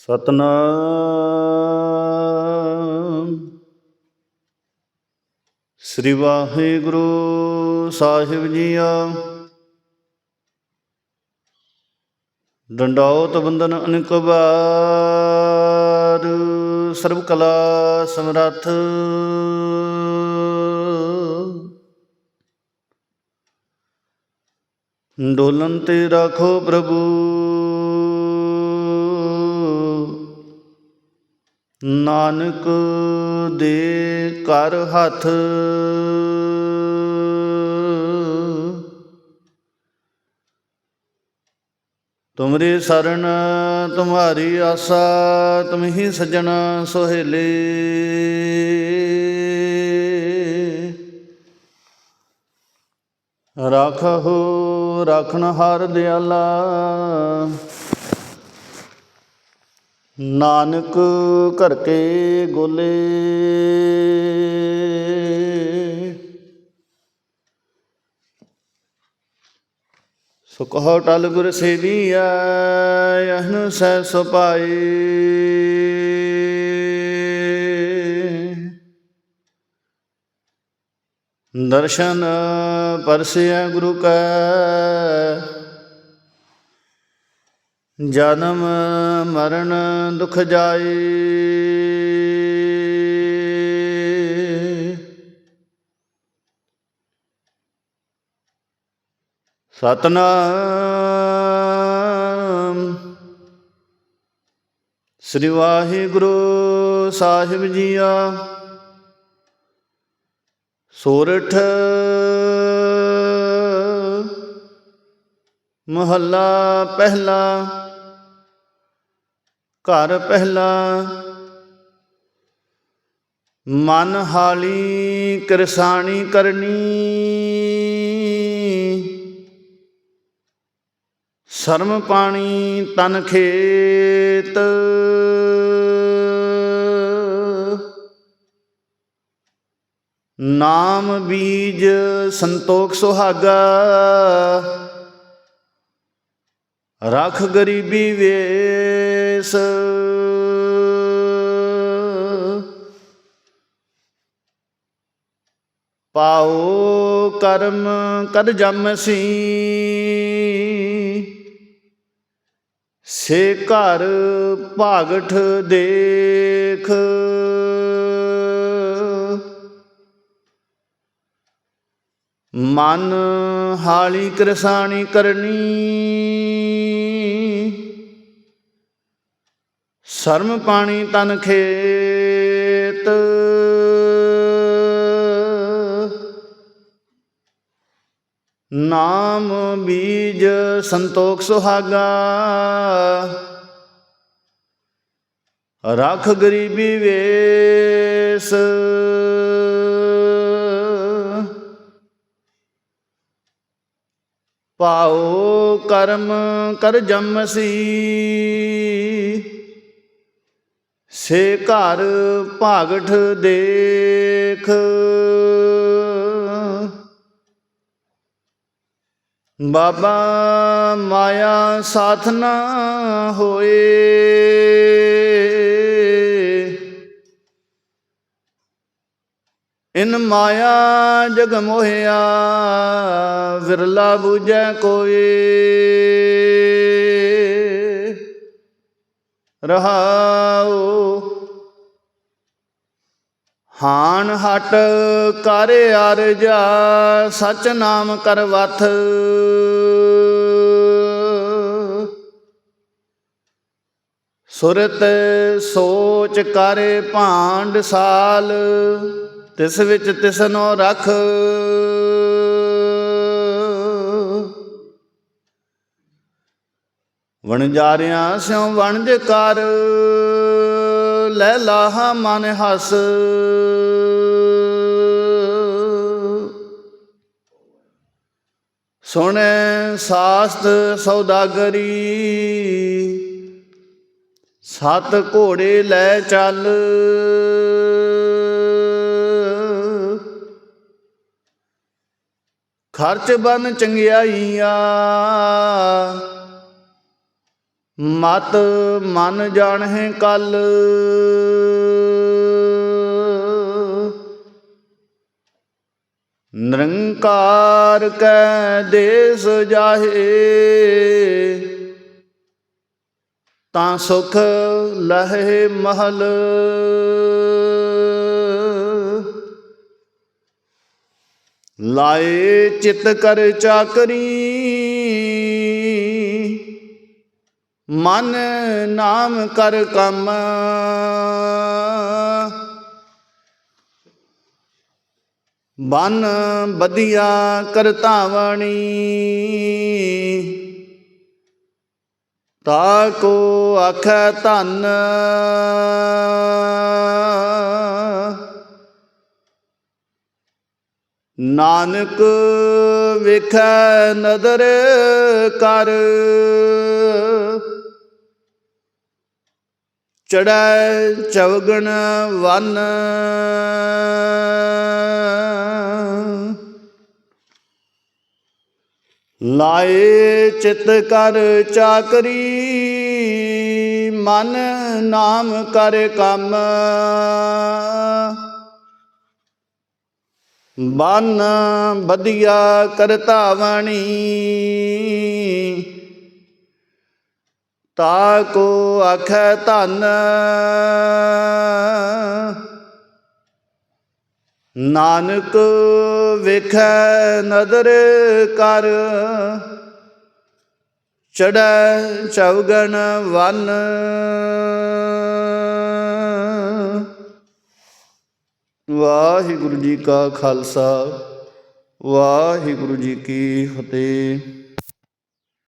ਸਤਨਾਮ। ਸ੍ਰੀ ਵਾਹਿਗੁਰੂ ਸਾਹਿਬ ਜੀਆ। ਡੰਡਾਉਤ ਬੰਦਨ ਅਨੇਕ ਬਾਰ ਸਰਬ ਕਲਾ ਸਮਰੱਥ। ਡੋਲਨ ਤੇ ਰੱਖੋ ਪ੍ਰਭੂ। ਨਾਨਕ ਦੇ ਕਰ ਹੱਥ। ਤੁਮਰੀ ਸਰਨ, ਤੁਮਾਰੀ ਆਸਾ, ਤੁਮ ਹੀ ਸਜਣ ਸੋਹੇਲੇ। ਰਾਖਹੁ ਰਾਖਣ ਹਾਰ ਦਿਆਲਾ। ਨਾਨਕ ਘਰ ਕੇ ਗੋਲੇ। ਸੋ ਕਹੋ ਟਲ ਗੁਰ ਸੇਵੀਐ ਯਹਨ ਸਹਿ ਸੁਪਾਈ ਦਰਸ਼ਨ ਪਰਸਿਆ ਗੁਰੂ ਕਾ ਜਨਮ ਮਰਨ ਦੁਖ ਜਾਏ। ਸਤਨਾਮ। ਸ੍ਰੀ ਵਾਹਿਗੁਰੂ ਸਾਹਿਬ ਜੀਆ। ਸੋਰਠ ਮਹੱਲਾ ਪਹਿਲਾ। ਘਰ ਪਹਿਲਾ। ਮਨ ਹਾਲੀ ਕਿਰਸਾਣੀ ਕਰਨੀ। ਸ਼ਰਮ ਪਾਣੀ ਤਨ ਖੇਤ। ਨਾਮ ਬੀਜ ਸੰਤੋਖ ਸੁਹਾਗਾ। ਰਖ ਗਰੀਬੀ ਵੇਸ। ਪਾਉ ਕਰਮ ਕਦ ਜਮਸੀ ਸੇ ਘਰ ਭਾਗਠ ਦੇਖ। ਮਨ ਹਾਲੀ ਕਰਸਾਣੀ ਕਰਨੀ। ਸ਼ਰਮ ਪਾਣੀ ਤਨ ਖੇਤ। ਨਾਮ ਬੀਜ ਸੰਤੋਖ ਸੁਹਾਗਾ। ਰਖ ਗਰੀਬੀ ਵੇਸ। ਪਾਉ ਕਰਮ ਕਰ ਜਮਸੀ। ਸੇ ਘਰ ਭਾਗਠ ਦੇਖ। ਬਾਬਾ ਮਾਇਆ ਸਾਥ ਨਾ ਹੋਏ। ਇਨ ਮਾਇਆ ਜਗ ਮੋਹਿਆ। ਵਿਰਲਾ ਬੂਝੈ ਕੋਏ ਰਹਾਉ। ਹਾਨ ਹਟ ਕਰ ਅਰਜਾ ਸਚ ਨਾਮ ਕਰ ਵਥ। ਸੁਰਤ ਸੋਚ ਕਰੇ ਭਾਂਡ ਸਾਲ, ਤਿਸ ਵਿੱਚ ਤਿਸਨੋ ਰਖ। ਵਣਜਾਰਿਆਂ ਸਿਉ ਵਣਜ ਕਰ, ਲੈ ਲਾਹਾ ਮਨ ਹਸ। ਸੁਣੈ ਸਾਸਤ ਸੌਦਾਗਰੀ, ਸਤ ਘੋੜੇ ਲੈ ਚੱਲ। ਖਰਚ ਬਨ ਚੰਗਿਆਈਆਂ ਮਤ ਮਨ ਜਾਣਹਿ ਕਲ। ਨਿਰੰਕਾਰ ਕੈ ਦੇਸ ਜਾਹੇ, ਤਾਂ ਸੁਖ ਲਹੇ ਮਹਲ। ਲਾਏ ਚਿਤ ਕਰ ਚਾਕਰੀ ਮਨ ਨਾਮ ਕਰ ਕੰਮ। ਬਨ ਬਦੀਆ ਕਰਤਾਵਣੀ ਤਾ ਕੋ ਆਖੈ ਧੰਨ। ਨਾਨਕ ਵੇਖੈ ਨਦਰ ਕਰ। ਚੜੈ ਚਵਗਣ ਵਨ। ਲਾਏ ਚਿਤ ਕਰ ਚਾਕਰੀ ਮਨ ਨਾਮ ਕਰ ਕੰਮ। ਬਨ ਬਦੀਆ ਕਰਤਾਵਣੀ ਤਾ ਕੋ ਆਖੈ ਧੰਨ। ਨਾਨਕ ਵੇਖੈ ਨਦਰ ਕਰ। ਚੜੈ ਚਵਗਣ ਵਨ। ਵਾਹਿਗੁਰੂ ਜੀ ਕਾ ਖਾਲਸਾ, ਵਾਹਿਗੁਰੂ ਜੀ ਕੀ ਫਤਿਹ।